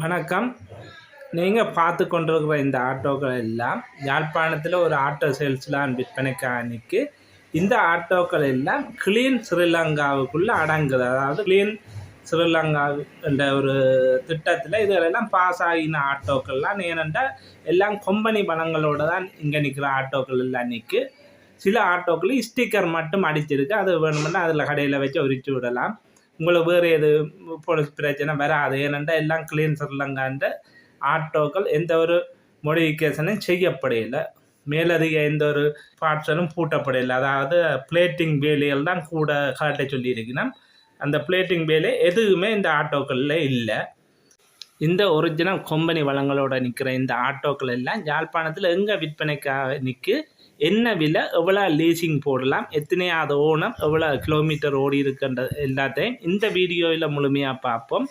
வணக்கம். நீங்கள் பார்த்து கொண்டிருக்கிற இந்த ஆட்டோக்கள் எல்லாம் யாழ்ப்பாணத்தில் ஒரு ஆட்டோ சேல்ஸ்லான் விற்பனைக்கானிக்கு இந்த ஆட்டோக்கள் எல்லாம் கிளீன் ஸ்ரீலங்காவுக்குள்ளே அடங்குது. அதாவது கிளீன் ஸ்ரீலங்கா என்ற ஒரு திட்டத்தில் இதுகளெல்லாம் பாஸ் ஆகின ஆட்டோக்கள்லாம் ஏனென்றால் எல்லாம் கொம்பனி பணங்களோட தான் இங்கே நிற்கிற ஆட்டோக்கள் எல்லாம் நிற்கு சில ஆட்டோக்கள் ஸ்டிக்கர் மட்டும் அடிச்சிருக்கு. அது வேணுமென்னா அதில் கடையில் வச்சு உரிச்சு விடலாம். உங்களை வேறு எது போலீஸ் பிரச்சனை வராது ஏனென்றால் எல்லாம் கிளீன் ஸ்ரீலங்கான்ற ஆட்டோக்கள் எந்த ஒரு மோடிஃபிகேஷனும் செய்யப்படையில. மேலதிக எந்த ஒரு பார்ட்ஸனும் பூட்டப்படையில. அதாவது பிளேட்டிங் வேலைகள் தான் கூட காட்ட சொல்லியிருக்கணும் அந்த பிளேட்டிங் வேலை எதுவுமே இந்த ஆட்டோக்களில் இல்லை. இந்த ஒரிஜினல் கொம்பனி வளங்களோட நிற்கிற இந்த ஆட்டோக்கள் எல்லாம் யாழ்ப்பாணத்தில் எங்கே விற்பனைக்காக நிற்கு என்ன விலை? எவ்வளோ லீசிங் போடலாம்? எத்தனையாவது ஓனம் எவ்வளோ கிலோமீட்டர் ஓடி இருக்கின்ற எல்லாத்தையும் இந்த வீடியோவில் முழுமையாக பார்ப்போம்.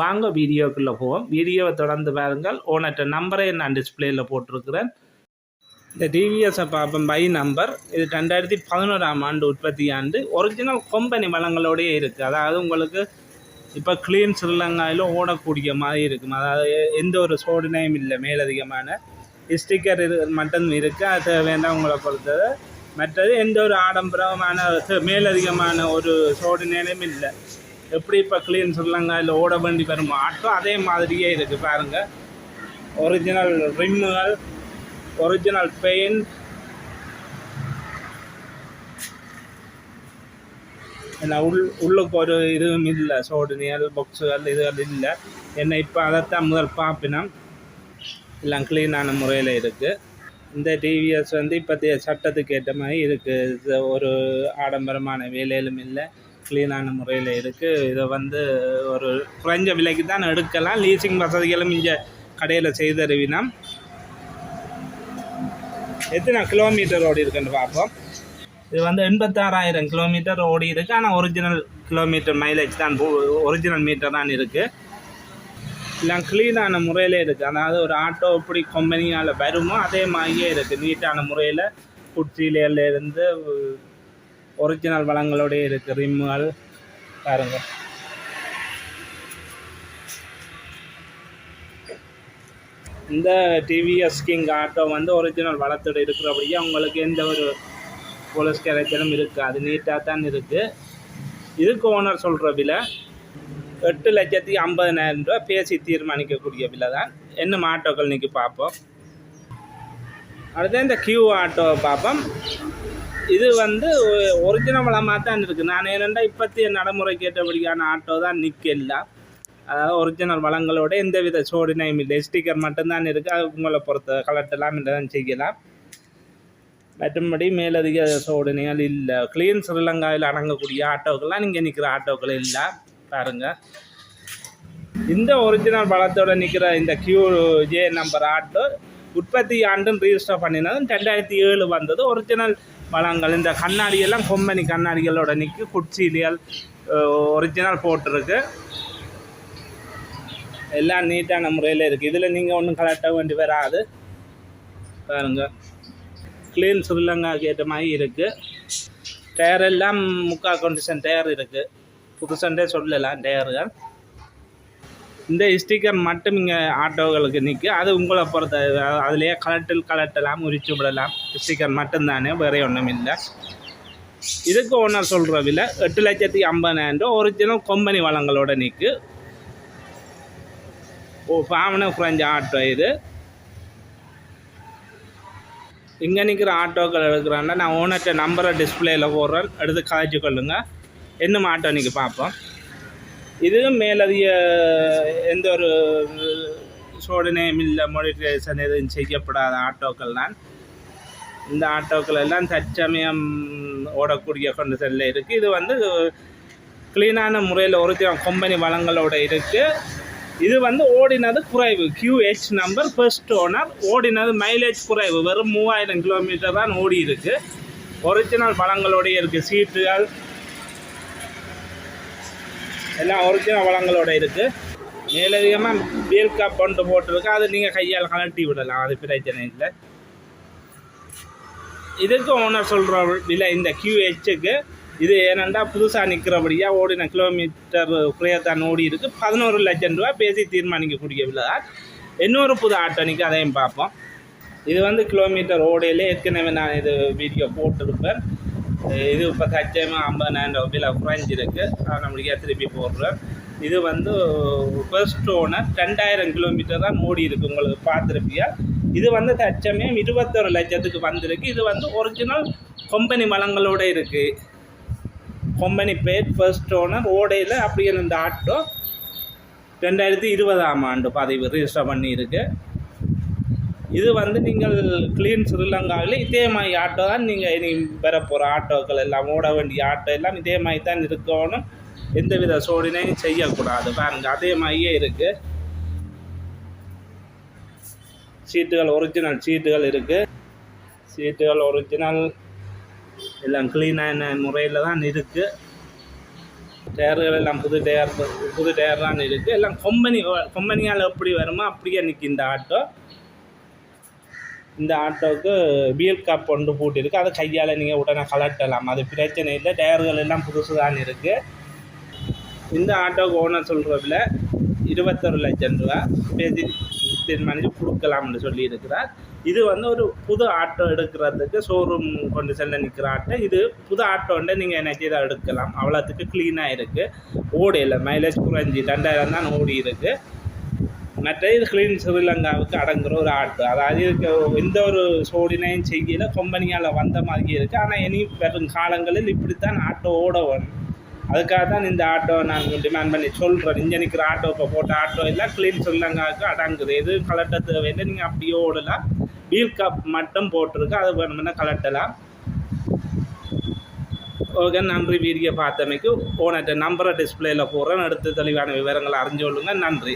வாங்க வீடியோக்குள்ளே போவோம். வீடியோவை தொடர்ந்து பாருங்கள். ஓனர்கிட்ட நம்பரை நான் டிஸ்பிளேயில் போட்டிருக்கிறேன். இந்த டிவிஎஸை பார்ப்போம். பை நம்பர் இது ரெண்டாயிரத்தி பதினோராம் ஆண்டு உற்பத்தி ஆண்டு. ஒரிஜினல் கொம்பனி வளங்களோடயே இருக்குது அதாவது உங்களுக்கு இப்போ க்ளீன் ஸ்ரீலங்காவில் ஓடக்கூடிய மாதிரி இருக்கும். அதாவது எந்த ஒரு சோடனையும் இல்லை. மேலதிகமான ஸ்டிக்கர் இது மட்டும் இருக்குது அது வேண்டாம் உங்களை பொறுத்தது. மற்றது எந்த ஒரு ஆடம்பரமான மேலதிகமான ஒரு சோடு நிலையும் இல்லை. எப்படி இப்போ க்ளீன் இல்லை ஓட வேண்டி வரும்? ஆட்டோ அதே மாதிரியே இருக்குது பாருங்கள் ஒரிஜினல் ரிம்முகள் ஒரிஜினல் பெயிண்ட் என்ன உள் உள்ளுக்கு ஒரு இதுவும் இல்லை. சோடுனியல் பொக்ஸுகள் இதுகள் இல்லை. என்ன இப்போ அதைத்தான் முதல் பார்ப்பினோம். எல்லாம் க்ளீனான முறையில் இருக்குது இந்த டிவிஎஸ் வந்து இப்போதைய சட்டத்துக்கு ஏற்ற மாதிரி இருக்குது ஒரு ஆடம்பரமான வேலையிலும் இல்லை. க்ளீனான முறையில் இருக்குது இதை வந்து ஒரு குறைஞ்ச விலைக்கு தான் எடுக்கலாம். லீசிங் வசதிகளும் இங்கே கடையில் செய்தருவினோம். எத்தனை கிலோமீட்டர் ஓடி இருக்குன்னு பார்ப்போம். இது வந்து எண்பத்தாறாயிரம் கிலோமீட்டர் ஓடி இருக்குது ஆனால் ஒரிஜினல் கிலோமீட்டர் மைலேஜ் தான் ஒரிஜினல் மீட்டர் தான் இருக்குது எல்லாம் க்ளீனான முறையில் இருக்குது அதாவது ஒரு ஆட்டோ எப்படி கம்பெனியால் வருமோ அதே மாதிரியே இருக்குது நீட்டான முறையில் குச்சியிலேருந்து ஒரிஜினல் வளங்களோடய இருக்குது ரிம்முகள் பாருங்கள் இந்த டிவிஎஸ் கிங் ஆட்டோ வந்து ஒரிஜினல் வளத்தோடு இருக்கிறபடியே உங்களுக்கு எந்த ஒரு போலீஸ் கேரக்டரும் இருக்காது. நீட்டாக தான் இருக்குது இதுக்கு ஓனர் சொல்கிற விலை எட்டு லட்சத்தி ஐம்பதினாயிரம் ரூபா பேசி தீர்மானிக்கக்கூடிய விலை தான். என்ன ஆட்டோக்கள் இன்றைக்கி பார்ப்போம். அடுத்து இந்த கியூ ஆட்டோவை பார்ப்போம். இது வந்து ஒரிஜினல் வளமாக தான் இருக்குது நான் என்னென்னா இப்போத்திய நடைமுறைக்கு ஏற்றபடியான ஆட்டோ தான் நிற்கல அதாவது ஒரிஜினல் வளங்களோட எந்த வித சோடினையும் இல்லை. ஸ்டிக்கர் மட்டும்தான் இருக்குது அது உங்களை பொறுத்த கலட்டலாம் என்றதான் செய்யலாம். மற்றும்படி மேலதிக சோடனைகள் இல்லை. க்ளீன் ஸ்ரீலங்காவில் அடங்கக்கூடிய ஆட்டோக்கெல்லாம் நீங்கள் நிற்கிற ஆட்டோக்கள் இல்லை. பாருங்க. இந்த ஒரிஜினல் பலத்தோட நிற்கிற இந்த கியூ ஜே நம்பர் ஆட்டோ உற்பத்தி ஆண்டும் ரிஜிஸ்டர் பண்ணினதும் ரெண்டாயிரத்தி ஏழு வந்தது. ஒரிஜினல் பழங்கள் இந்த கண்ணாடியெல்லாம் கொம்பனி கண்ணாடிகளோட நிற்கி குட்சீலியல் ஒரிஜினல் போட்டிருக்கு. எல்லாம் நீட்டான முறையில் இருக்குது இதில் நீங்கள் ஒன்றும் கலட்ட வேண்டி வராது. பாருங்க. க்ளீன் ஸ்ரீலங்காவுக்கு ஏற்ற மாதிரி இருக்குது டயர் எல்லாம் முக்கால் கண்டிஷன் டயர் இருக்குது புதுசண்டே சொல்லலாம் டயர்கள் இந்த ஸ்டிக்கர் மட்டும் இங்கே ஆட்டோகளுக்கு நிற்கும் அது உங்களை பொறுத்த அதுலேயே கலட்டில் கலட்டலாம் உரிச்சு விடலாம். ஸ்டிக்கர் மட்டும்தானே வேறு ஒன்றும் இல்லை. இதுக்கு ஓனர் சொல்கிற விலை எட்டு லட்சத்தி ஐம்பதாயிரம் ரூபா ஒரிஜினல் கொம்பனி வளங்களோட நிற்கு ஓ பாவனை குறைஞ்ச ஆட்டோ இது. இங்கே நிற்கிற ஆட்டோக்கள் எடுக்கிறான்னா நான் ஓனர்கிட்ட நம்பரை டிஸ்பிளேயில் போடுறேன். எடுத்து காய்ச்சி கொள்ளுங்கள் என்ன மாட்டோம் இன்றைக்கி பார்ப்போம். இதுவும் மேலதிக எந்த ஒரு சோதனையும் இல்லை மோடிஃபிகேஷன் எதுவும் செய்யப்படாத ஆட்டோக்கள் தான். இந்த ஆட்டோக்கள் எல்லாம் தற்சமயம் ஓடக்கூடிய கொண்டு செல்ல இருக்குது இது வந்து க்ளீனான முறையில் ஒரிஜினல் கம்பெனி வளங்களோட இருக்குது இது வந்து ஓடினது குறைவு. கியூஹெச் நம்பர் ஃபர்ஸ்ட் ஓனர் ஓடினது மைலேஜ் குறைவு. வெறும் மூவாயிரம் கிலோமீட்டர் தான் ஓடி இருக்குது ஒரிஜினல் வளங்களோடய இருக்குது சீட்டுகள் எல்லாம் ஒரிஜினல் வளங்களோட இருக்குது மேலதிகமாக பீல் கப் ஒன்று போட்டிருக்கு. அது நீங்கள் கையால் கலட்டி விடலாம். அது பிரச்சனை இல்லை. இதுக்கு ஓனர் சொல்கிற விலை இந்த கியூஹெச்சுக்கு இது ஏனெண்டா புதுசாக நிற்கிறபடியாக ஓடின கிலோமீட்டர் குறையத்தான் ஓடி இருக்குது பதினோரு லட்சம் ரூபா பேசி தீர்மானிக்கக்கூடிய விலை தான். இன்னொரு புது ஆட்டோ அதையும் பார்ப்போம். இது வந்து கிலோமீட்டர் ஓடையிலே ஏற்கனவே நான் இது வீடியோ போட்டிருப்பேன். இது இப்போ தச்சமாக ஐம்பதாயிரம் ரூபாயில் குறைஞ்சிருக்கு நம்மளுக்கே திருப்பி போடுறேன் இது வந்து ஃபர்ஸ்ட் ஓனர் ரெண்டாயிரம் கிலோமீட்டர் தான் ஓடி இருக்கு உங்களுக்கு பார்த்துருப்பியா? இது வந்து தச்சமயம் இருபத்தொரு லட்சத்துக்கு வந்திருக்கு. இது வந்து ஒரிஜினல் கொம்பனி மலங்களோடு இருக்குது கொம்பனி பேர் ஃபர்ஸ்ட் ஓனர் ஓடையில் அப்படியே இந்த ஆட்டோ ரெண்டாயிரத்தி இருபதாம் ஆண்டு பதிவு ரிஜிஸ்டர் பண்ணியிருக்கு. இது வந்து நீங்கள் க்ளீன் ஸ்ரீலங்காவில் இதே மாதிரி ஆட்டோ தான் நீங்கள் இனி பெற போகிற ஆட்டோக்கள் எல்லாம் ஓட வேண்டிய ஆட்டோ எல்லாம் இதே மாதிரி தான் இருக்கணும். எந்தவித சோடினையும் செய்யக்கூடாது. பாருங்க அதே மாதிரியே இருக்குது சீட்டுகள் ஒரிஜினல் சீட்டுகள் இருக்குது சீட்டுகள் ஒரிஜினல் எல்லாம் க்ளீனான முறையில் தான் இருக்குது டயர்கள் எல்லாம் புது டயர் புது டயர் தான் இருக்குது எல்லாம் கம்பெனி கம்பெனியால் எப்படி வருமோ அப்படியே நிற்கி இந்த ஆட்டோ. இந்த ஆட்டோவுக்கு வீல் கப் ஒன்று பூட்டிருக்கு. அதை கையால் நீங்கள் உடனே கலட்டலாம் அது பிரச்சனை இல்லை. டயர்கள் எல்லாம் புதுசு தான் இருக்குது இந்த ஆட்டோவுக்கு ஓனர் சொல்கிற இருபத்தொரு லட்சம் ரூபா பேசி தீர்மானித்து கொடுக்கலாம்னு சொல்லியிருக்கிறார். இது வந்து ஒரு புது ஆட்டோ எடுக்கிறதுக்கு ஷோரூம் கொண்டு செல்ல நிற்கிற ஆட்டோ. இது புது ஆட்டோண்ட நீங்கள் என்ன செய்தால் எடுக்கலாம். அவ்வளோத்துக்கு க்ளீனாக இருக்குது ஓடையில் மைலேஜ் குறைஞ்சி ரெண்டாயிரம் தான் ஓடி இருக்குது மற்ற இது க்ளீன் ஸ்ரீலங்காவுக்கு அடங்குற ஒரு ஆட்டோ அதாவது இதுக்கு எந்த ஒரு சோடினையும் செய்யல கம்பெனியால் வந்த மாதிரி இருக்குது ஆனால் இனி வரும் காலங்களில் இப்படித்தான் ஆட்டோ ஓட வேணும் அதுக்காக தான் இந்த ஆட்டோ நான் டிமாண்ட் பண்ணி சொல்கிறேன் இங்கே நிற்கிற ஆட்டோ இப்போ போட்ட ஆட்டோ எல்லாம் க்ளீன் ஸ்ரீலங்காவுக்கு அடங்குது. எது கலட்ட தேவையில்லை நீங்கள் அப்படியே ஓடலாம். வீல் கப் மட்டும் போட்டிருக்கு அது வேணும்னா கலட்டலாம் ஓகே நன்றி வீடியோ பார்த்தமைக்கு. ஓனர்கிட்ட நம்பரை டிஸ்பிளேயில் போடுறேன். அடுத்து தெளிவான விவரங்களை அறிஞ்சு கொள்ளுங்கள். நன்றி.